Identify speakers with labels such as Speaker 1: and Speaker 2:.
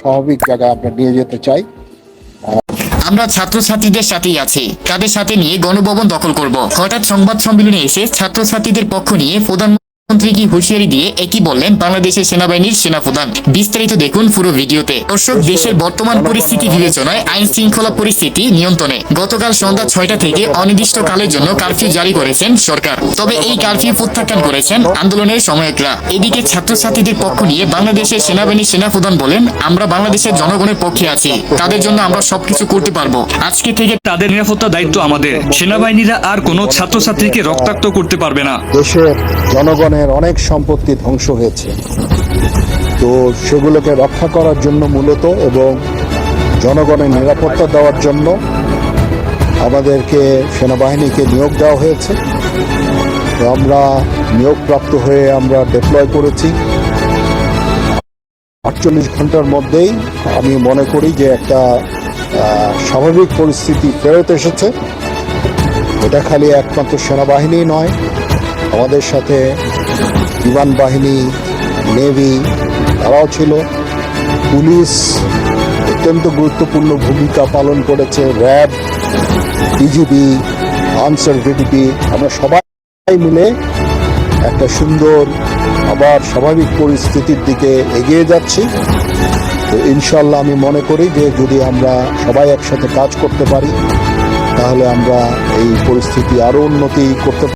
Speaker 1: স্বাভাবিক জায়গায় আমরা নিয়ে যেতে চাই।
Speaker 2: আমরা ছাত্রছাত্রীদের সাথেই আছি। তাদের সাথে নিয়ে গণভবন দখল করব। হঠাৎ সংবাদ সম্মেলনে এসে ছাত্রছাত্রীদের পক্ষ নিয়ে প্রধানমন্ত্রী কি হুঁশিয়ারি দিয়ে একই বললেন বাংলাদেশের সেনাবাহিনীর সেনাপ্রধান। বিস্তারিত দেখুন পুরো ভিডিওতে। দর্শক, দেশের বর্তমান পরিস্থিতি বিবেচনায় আইন শৃঙ্খলা পরিস্থিতি নিয়ন্ত্রণে। গতকাল সন্ধ্যা ছয়টা থেকে অনির্দিষ্টকালের জন্য কারফিউ জারি করেছেন সরকার। তবে এই কারফিউ প্রত্যাখ্যান করেছেন আন্দোলনের সময়করা এদিকে ছাত্রছাত্রীদের পক্ষ নিয়ে বাংলাদেশের সেনাবাহিনী সেনাপ্রধান বলেন, আমরা বাংলাদেশের জনগণের পক্ষে আছি। তাদের জন্য আমরা সবকিছু করতে পারব। আজকে থেকে
Speaker 3: তাদের নিরাপত্তা দায়িত্ব আমাদের। সেনাবাহিনীরা আর কোনো ছাত্রছাত্রীকে রক্তাক্ত করতে পারবে না।
Speaker 1: দেশের জনগণের অনেক সম্পত্তি ধ্বংস হয়েছে। তো সেগুলোকে রক্ষা করার জন্য মূলত এবং জনগণের নিরাপত্তা দেওয়ার জন্য আমাদেরকে সেনাবাহিনীকে নিয়োগ দেওয়া হয়েছে। তো আমরা নিয়োগপ্রাপ্ত হয়ে আমরা ডিপ্লয় করেছি। আটচল্লিশ ঘণ্টার মধ্যেই আমি মনে করি যে একটা স্বাভাবিক পরিস্থিতি ফেরত এসেছে। এটা খালি একমাত্র সেনাবাহিনী নয়, আমাদের সাথে বিমান বাহিনী, নেভি, তারাও ছিল। পুলিশ অত্যন্ত গুরুত্বপূর্ণ ভূমিকা পালন করেছে। র্যাব বিজিবি আনসার ভিডিপি আমরা সবাই মিলে একটা সুন্দর, আবার স্বাভাবিক পরিস্থিতির দিকে এগিয়ে যাচ্ছি। তো ইনশাল্লাহ আমি মনে করি যে যদি আমরা সবাই একসাথে কাজ করতে পারি, তাহলে আমরা এই পরিস্থিতি আরও উন্নতি করতে